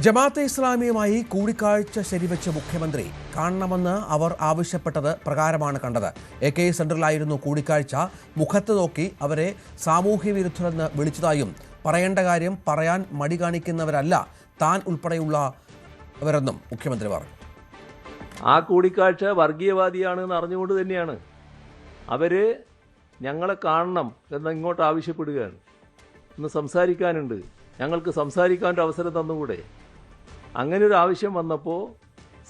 ജമാഅത്തെ ഇസ്ലാമിയുമായി കൂടിക്കാഴ്ച ശരിവെച്ച മുഖ്യമന്ത്രി കാണണമെന്ന് അവർ ആവശ്യപ്പെട്ടത് പ്രകാരമാണ് കണ്ടത്. എ കെ സെന്ററിലായിരുന്നു കൂടിക്കാഴ്ച. മുഖത്ത് നോക്കി അവരെ സാമൂഹ്യ വിരുദ്ധരെന്ന് വിളിച്ചതായും പറയേണ്ട കാര്യം പറയാൻ മടി കാണിക്കുന്നവരല്ല താൻ ഉൾപ്പെടെയുള്ളവരെന്നും മുഖ്യമന്ത്രി പറഞ്ഞു. ആ കൂടിക്കാഴ്ച വർഗീയവാദിയാണ് എന്ന് അറിഞ്ഞുകൊണ്ട് തന്നെയാണ്. അവർ ഞങ്ങളെ കാണണം എന്ന് ഇങ്ങോട്ട് ആവശ്യപ്പെടുകയാണ്. ഇന്ന് സംസാരിക്കാനുണ്ട്. ഞങ്ങൾക്ക് സംസാരിക്കാൻ ഒരു അവസരം തന്നുകൂടെ? അങ്ങനെ ഒരു ആവശ്യം വന്നപ്പോൾ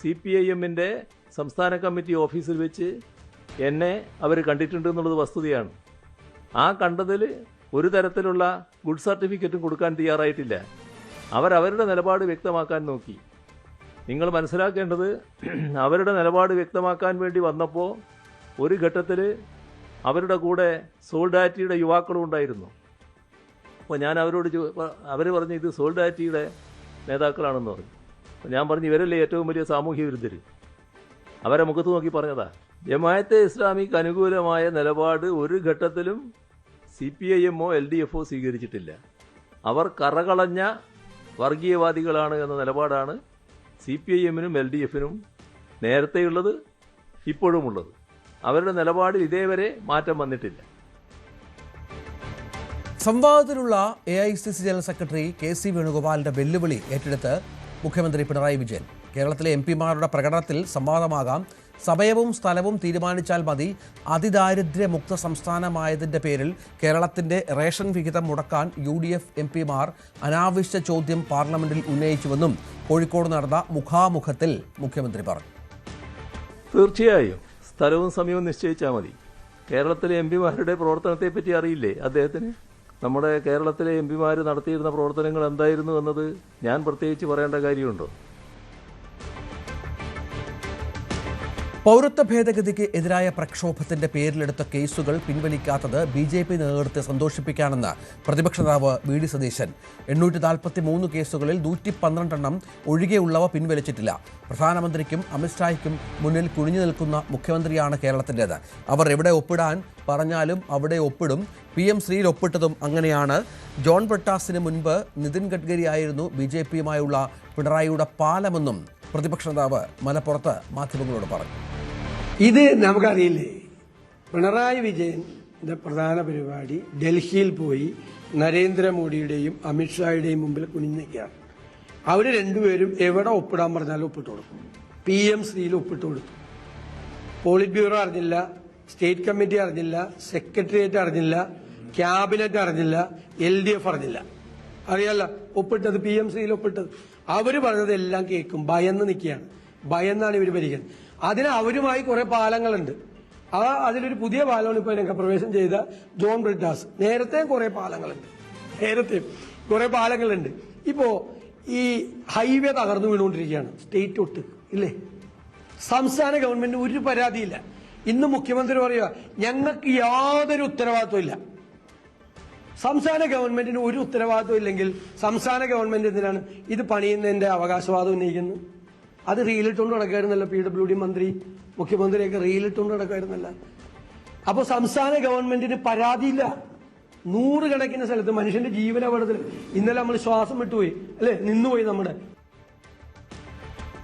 സി പി ഐ എമ്മിന്റെ സംസ്ഥാന കമ്മിറ്റി ഓഫീസിൽ വെച്ച് എന്നെ അവർ കണ്ടിട്ടുണ്ട് എന്നുള്ളത് വസ്തുതയാണ്. ആ കണ്ടതിൽ ഒരു തരത്തിലുള്ള ഗുഡ് സർട്ടിഫിക്കറ്റും കൊടുക്കാൻ തയ്യാറായിട്ടില്ല. അവരവരുടെ നിലപാട് വ്യക്തമാക്കാൻ നോക്കി. നിങ്ങൾ മനസ്സിലാക്കേണ്ടത് അവരുടെ നിലപാട് വ്യക്തമാക്കാൻ വേണ്ടി വന്നപ്പോൾ ഒരു ഘട്ടത്തിൽ അവരുടെ കൂടെ സോൾഡാറ്റിയുടെ യുവാക്കളും ഉണ്ടായിരുന്നു. അപ്പോൾ ഞാൻ അവരോട് അവർ പറഞ്ഞു ഇത് സോൾഡാറ്റിയുടെ നേതാക്കളാണെന്ന്? പറഞ്ഞു അപ്പോൾ ഞാൻ പറഞ്ഞു ഇവരല്ലേ ഏറ്റവും വലിയ സാമൂഹ്യ വിരുദ്ധർ അവരെ മുഖത്ത് നോക്കി പറഞ്ഞതാ. ജമായത്തെ ഇസ്ലാമിക്ക് അനുകൂലമായ നിലപാട് ഒരു ഘട്ടത്തിലും സി പി ഐ എമ്മോ എൽ ഡി എഫോ സ്വീകരിച്ചിട്ടില്ല. അവർ കറകളഞ്ഞ വർഗീയവാദികളാണ് എന്ന നിലപാടാണ് സി പി ഐ എമ്മിനും എൽ ഡി എഫിനും നേരത്തെയുള്ളത് ഇപ്പോഴുമുള്ളത്. അവരുടെ നിലപാടിൽ ഇതേവരെ മാറ്റം വന്നിട്ടില്ല. സംവാദത്തിലുള്ള A I C C general secretary K C വേണുഗോപാലിന്റെ വെല്ലുവിളി ഏറ്റെടുത്ത് മുഖ്യമന്ത്രി പിണറായി വിജയൻ. കേരളത്തിലെ എം പിമാരുടെ പ്രകടനത്തിൽ സംവാദമാകാം. സമയവും സ്ഥലവും തീരുമാനിച്ചാൽ മതി. അതിദാരിദ്ര്യമുക്ത സംസ്ഥാനമായതിന്റെ പേരിൽ കേരളത്തിന്റെ റേഷൻ വിഹിതം മുടക്കാൻ യു ഡി എഫ് എം പിമാർ അനാവശ്യ ചോദ്യം പാർലമെന്റിൽ ഉന്നയിച്ചുവെന്നും കോഴിക്കോട് നടന്ന മുഖാമുഖത്തിൽ മുഖ്യമന്ത്രി പറഞ്ഞു. തീർച്ചയായും. സ്ഥലവും സമയവും നിശ്ചയിച്ചാൽ മതി. കേരളത്തിലെ എം പിമാരുടെ പ്രവർത്തനത്തെപ്പറ്റി അറിയില്ലേ അദ്ദേഹത്തിന്? നമ്മുടെ കേരളത്തിലെ എം പിമാർ നടത്തിയിരുന്ന പ്രവർത്തനങ്ങൾ എന്തായിരുന്നു എന്നത് ഞാൻ പ്രത്യേകിച്ച് പറയേണ്ട കാര്യമുണ്ടോ? പൗരത്വ ഭേദഗതിക്ക് എതിരായ പ്രക്ഷോഭത്തിന്റെ പേരിലെടുത്ത കേസുകൾ പിൻവലിക്കാത്തത് ബി ജെ പി നേതൃത്വത്തെ സന്തോഷിപ്പിക്കാണെന്ന് പ്രതിപക്ഷ നേതാവ് വി ഡി സതീശൻ. എണ്ണൂറ്റി നാൽപ്പത്തി മൂന്ന് കേസുകളിൽ നൂറ്റി പന്ത്രണ്ടെണ്ണം ഒഴികെയുള്ളവ പിൻവലിച്ചിട്ടില്ല. പ്രധാനമന്ത്രിക്കും അമിത്ഷായ്ക്കും മുന്നിൽ കുനിഞ്ഞു നിൽക്കുന്ന മുഖ്യമന്ത്രിയാണ് കേരളത്തിന്റെത്. അവർ എവിടെ ഒപ്പിടാൻ പറഞ്ഞാലും അവിടെ ഒപ്പിടും. പി എം ശ്രീയിൽ ഒപ്പിട്ടതും അങ്ങനെയാണ്. ജോൺ ബ്രിട്ടാസിന് മുൻപ് നിതിൻ ഗഡ്കരി ആയിരുന്നു ബി ജെ പിയുമായുള്ള പിണറായിയുടെ പാലമെന്നും പ്രതിപക്ഷ നേതാവ് മലപ്പുറത്ത് മാധ്യമങ്ങളോട് പറഞ്ഞു. ഇത് നമുക്കറിയില്ലേ? പിണറായി വിജയന്റെ പ്രധാന പരിപാടി ഡൽഹിയിൽ പോയി നരേന്ദ്രമോദിയുടെയും അമിത്ഷായുടെയും മുമ്പിൽ കുനിഞ്ഞിരിക്കുകയാണ് അവർ രണ്ടുപേരും എവിടെ ഒപ്പിടാൻ പറഞ്ഞാലും ഒപ്പിട്ട് കൊടുക്കും. പി എം ശ്രീയിൽ ഒപ്പിട്ട് കൊടുത്തു. പോളിറ്റ് ബ്യൂറോ അറിഞ്ഞില്ല സ്റ്റേറ്റ് കമ്മിറ്റി അറിഞ്ഞില്ല സെക്രട്ടേറിയറ്റ് അറിഞ്ഞില്ല ക്യാബിനറ്റ് അറിഞ്ഞില്ല എൽ ഡി എഫ് അറിഞ്ഞില്ല. അറിയാല്ല ഒപ്പിട്ടത് പി എം സിയിൽ ഒപ്പിട്ടത്. അവർ പറഞ്ഞത് എല്ലാം കേൾക്കും ഭയന്ന് നിൽക്കുകയാണ്. ഭയന്നാണ് ഇവർ ഭരിക്കുന്നത്. അതിന് അവരുമായി കുറെ പാലങ്ങളുണ്ട്. ആ അതിലൊരു പുതിയ പാലമാണ് ഇപ്പോൾ രംഗപ്രവേശം ചെയ്ത ജോൺ ബ്രിട്ടാസ് നേരത്തെ കുറെ പാലങ്ങളുണ്ട്. നേരത്തെ കുറെ പാലങ്ങളുണ്ട്. ഇപ്പോ ഈ ഹൈവേ തകർന്നു വീണുകൊണ്ടിരിക്കുകയാണ്. സ്റ്റേറ്റ് ഒട്ട് ഇല്ലേ? സംസ്ഥാന ഗവൺമെന്റ് ഒരു പരാതിയില്ല. ഇന്ന് മുഖ്യമന്ത്രി പറയുക ഞങ്ങൾക്ക് യാതൊരു ഉത്തരവാദിത്വം ഇല്ല. സംസ്ഥാന ഗവൺമെന്റിന് ഒരു ഉത്തരവാദിത്വം ഇല്ലെങ്കിൽ സംസ്ഥാന ഗവൺമെന്റ് എന്തിനാണ് ഇത് പണിയുന്നതിന്റെ അവകാശവാദം ഉന്നയിക്കുന്നത്? അത് റീലിട്ടുകൊണ്ട് നടക്കായിരുന്നല്ലോ പി ഡബ്ല്യു ഡി മന്ത്രി മുഖ്യമന്ത്രിയൊക്കെ റീലിട്ടുകൊണ്ട് നടക്കായിരുന്നല്ല. അപ്പോൾ സംസ്ഥാന ഗവൺമെന്റിന് പരാതിയില്ല. നൂറുകണക്കിന് സ്ഥലത്ത് മനുഷ്യന്റെ ജീവനപകടത്തിൽ ഇന്നലെ നമ്മൾ ശ്വാസം വിട്ടുപോയി. അല്ലെ? നിന്നുപോയി നമ്മുടെ.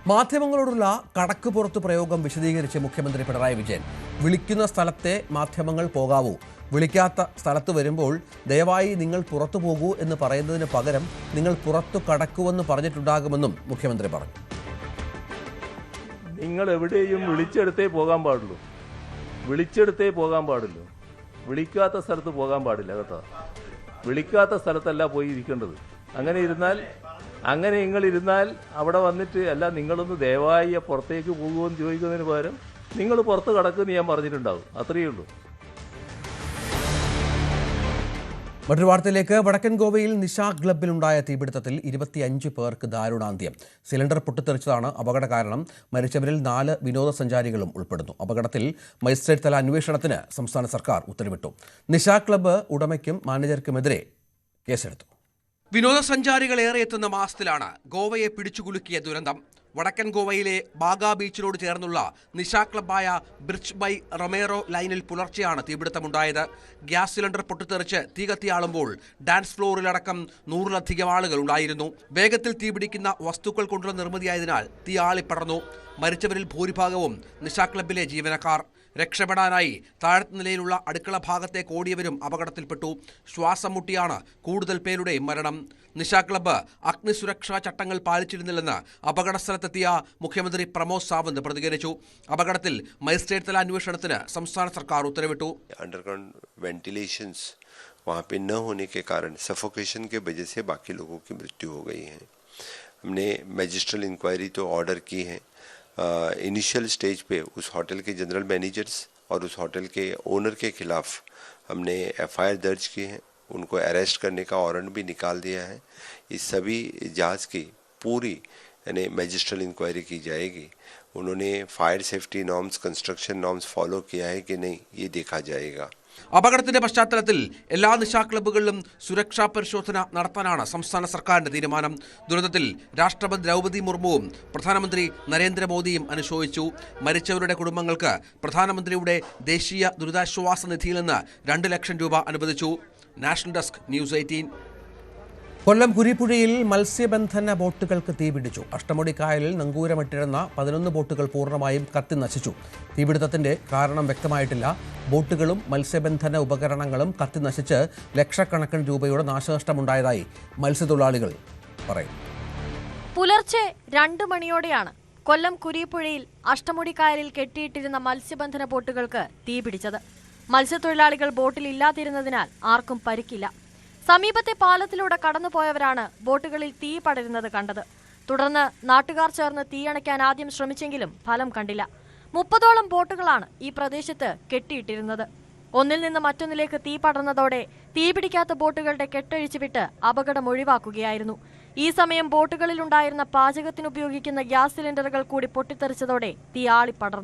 മാധ്യമങ്ങളോടുള്ള കടക്ക് പുറത്ത് പ്രയോഗം വിശദീകരിച്ച് മുഖ്യമന്ത്രി പിണറായി വിജയൻ. വിളിക്കുന്ന സ്ഥലത്തെ മാധ്യമങ്ങൾ പോകാവൂ. വിളിക്കാത്ത സ്ഥലത്ത് വരുമ്പോൾ ദയവായി നിങ്ങൾ പുറത്തു പോകൂ എന്ന് പറയുന്നതിന് പകരം നിങ്ങൾ പുറത്തു കടക്കുവെന്ന് പറഞ്ഞിട്ടുണ്ടാകുമെന്നും മുഖ്യമന്ത്രി പറഞ്ഞു. നിങ്ങൾ എവിടെയും വിളിച്ചെടുത്തേ പോകാൻ പാടുള്ളൂ. വിളിച്ചെടുത്തേ പോകാൻ പാടുള്ളൂ വിളിക്കാത്ത സ്ഥലത്ത് പോകാൻ പാടില്ല കേട്ടോ. വിളിക്കാത്ത സ്ഥലത്തല്ല പോയി ഇരിക്കേണ്ടത്. അങ്ങനെ ഇരുന്നാൽ അങ്ങനെ നിങ്ങൾ ഇരുന്നാൽ അവിടെ വന്നിട്ട് അല്ല നിങ്ങളൊന്ന് ദയവായി പുറത്തേക്ക് പോകുമെന്ന് ചോദിക്കുന്നതിന് പകരം നിങ്ങൾ പുറത്ത് കടക്കുമെന്ന് ഞാൻ പറഞ്ഞിട്ടുണ്ടാവും. അത്രയേ ഉള്ളൂ. മറ്റൊരു വാർത്തയിലേക്ക്. വടക്കൻ ഗോവയിൽ നിശാ ക്ലബിലുണ്ടായ തീപിടുത്തത്തിൽ ഇരുപത്തിയഞ്ച് പേർക്ക് ദാരുണാന്ത്യം. സിലിണ്ടർ പൊട്ടിത്തെറിച്ചതാണ് അപകട കാരണം. മരിച്ചവരിൽ നാല് വിനോദസഞ്ചാരികളും ഉൾപ്പെടുന്നു. അപകടത്തിൽ മജിസ്ട്രേറ്റ് തല അന്വേഷണത്തിന് സംസ്ഥാന സർക്കാർ ഉത്തരവിട്ടു. നിശാ ക്ലബ്ബ് ഉടമയ്ക്കും മാനേജർക്കുമെതിരെ കേസെടുത്തു. വിനോദസഞ്ചാരികൾ ഏറെ എത്തുന്ന മാസത്തിലാണ് ഗോവയെ പിടിച്ചുകുലുക്കിയ ദുരന്തം. വടക്കൻ ഗോവയിലെ ബാഗ ബീച്ചിനോട് ചേർന്നുള്ള നിശാ ക്ലബായ ബ്രിഡ്ജ് ബൈ റൊമേറോ ലൈനിൽ പുലർച്ചെയാണ് തീപിടുത്തമുണ്ടായത്. ഗ്യാസ് സിലിണ്ടർ പൊട്ടിത്തെറിച്ച് തീ കത്തിയാളുമ്പോൾ ഡാൻസ് ഫ്ലോറിലടക്കം നൂറിലധികം ആളുകൾ ഉണ്ടായിരുന്നു. വേഗത്തിൽ തീപിടിക്കുന്ന വസ്തുക്കൾ കൊണ്ടുള്ള നിർമ്മിതിയായതിനാൽ തീ ആളിപ്പടർന്നു. മരിച്ചവരിൽ ഭൂരിഭാഗവും നിശാ ക്ലബിലെ ജീവനക്കാർ. രക്ഷപ്പെടാനായി താഴത്തെ നിലയിലുള്ള അടുക്കള ഭാഗത്തേക്ക് ഓടിയവരും അപകടത്തിൽപ്പെട്ടു ശ്വാസം മുട്ടിയാണ് കൂടുതൽ പേരുടെയും മരണം നിശാ ക്ലബ്ബ് അഗ്നിസുരക്ഷാ ചട്ടങ്ങൾ പാലിച്ചിരുന്നില്ലെന്ന് അപകട സ്ഥലത്തെത്തിയ മുഖ്യമന്ത്രി പ്രമോദ് സാവന്ത് പ്രതികരിച്ചു അപകടത്തിൽ മജിസ്ട്രേറ്റ് തല അന്വേഷണത്തിന് സംസ്ഥാന സർക്കാർ ഉത്തരവിട്ടു अंडरग्राउंड वेंटिलेशंस वहाँ पे न होने के कारण सफोकेशन के वजह से बाकी लोगों की मृत्यु हो गई है हमने मैजिस्ट्रल इंक्वायरी तो ऑर्डर की है इनिशियल स्टेज पे उस होटल के जनरल मैनेजर्स और उस होटल के ओनर के खिलाफ हमने एफआईआर दर्ज की है। उनको अरेस्ट करने का वारंट भी निकाल दिया है। इस सभी जाँच की पूरी, यानी मैजिस्ट्रल इंक्वायरी की जाएगी। उन्होंने fire safety norms construction norms follow किया है कि नहीं, ये देखा जाएगा। അപകടത്തിന്റെ പശ്ചാത്തലത്തിൽ എല്ലാ നിശാ ക്ലബ്ബുകളിലും സുരക്ഷാ പരിശോധന നടത്താനാണ് സംസ്ഥാന സർക്കാരിന്റെ തീരുമാനം. ദുരന്തത്തിൽ രാഷ്ട്രപതി ദ്രൗപദി മുർമുവും പ്രധാനമന്ത്രി നരേന്ദ്രമോദിയും അനുശോചിച്ചു. മരിച്ചവരുടെ കുടുംബങ്ങൾക്ക് പ്രധാനമന്ത്രിയുടെ ദേശീയ ദുരിതാശ്വാസ നിധിയിൽ നിന്ന് രണ്ട് ലക്ഷം രൂപ അനുവദിച്ചു. National desk news eighteen. Kollam കുരിപ്പുഴയിൽ മത്സ്യബന്ധന ബോട്ടുകൾക്ക് തീപിടിച്ചു. അഷ്ടമുടി കായലിൽ നങ്കൂരമിട്ടിരുന്ന പതിനൊന്ന് ബോട്ടുകൾ പൂർണമായും കത്തി നശിച്ചു. തീപിടുത്തത്തിന്റെ കാരണം വ്യക്തമായിട്ടില്ല. ബോട്ടുകളും മത്സ്യബന്ധന ഉപകരണങ്ങളും കത്തി നശിച്ച് ലക്ഷക്കണക്കിന് രൂപയുടെ നാശനഷ്ടമുണ്ടായതായി മത്സ്യത്തൊഴിലാളികൾ പറയും പുലർച്ചെ രണ്ടു മണിയോടെയാണ് കൊല്ലം കുരിപ്പുഴയിൽ അഷ്ടമുടിക്കായലിൽ കെട്ടിയിട്ടിരുന്ന മത്സ്യബന്ധന ബോട്ടുകൾക്ക് തീപിടിച്ചത്. മത്സ്യത്തൊഴിലാളികൾ ബോട്ടിൽ ഇല്ലാതിരുന്നതിനാൽ ആർക്കും പരിക്കില്ല. സമീപത്തെ പാലത്തിലൂടെ കടന്നുപോയവരാണ് ബോട്ടുകളിൽ തീ പടരുന്നത് കണ്ടത്. തുടർന്ന് നാട്ടുകാർ ചേർന്ന് തീയണയ്ക്കാൻ ആദ്യം ശ്രമിച്ചെങ്കിലും ഫലം കണ്ടില്ല. മുപ്പതോളം ബോട്ടുകളാണ് ഈ പ്രദേശത്ത് കെട്ടിയിട്ടിരുന്നത്. ഒന്നിൽ നിന്ന് മറ്റൊന്നിലേക്ക് തീ പടർന്നതോടെ തീ തീപിടിക്കാത്ത ബോട്ടുകളുടെ കെട്ടഴിച്ചുവിട്ട് അപകടം ഒഴിവാക്കുകയായിരുന്നു. ഈ സമയം ബോട്ടുകളിലുണ്ടായിരുന്ന പാചകത്തിനുപയോഗിക്കുന്ന ഗ്യാസ് സിലിണ്ടറുകൾ കൂടി പൊട്ടിത്തെറിച്ചതോടെ തീ ആളിപ്പടർന്നു.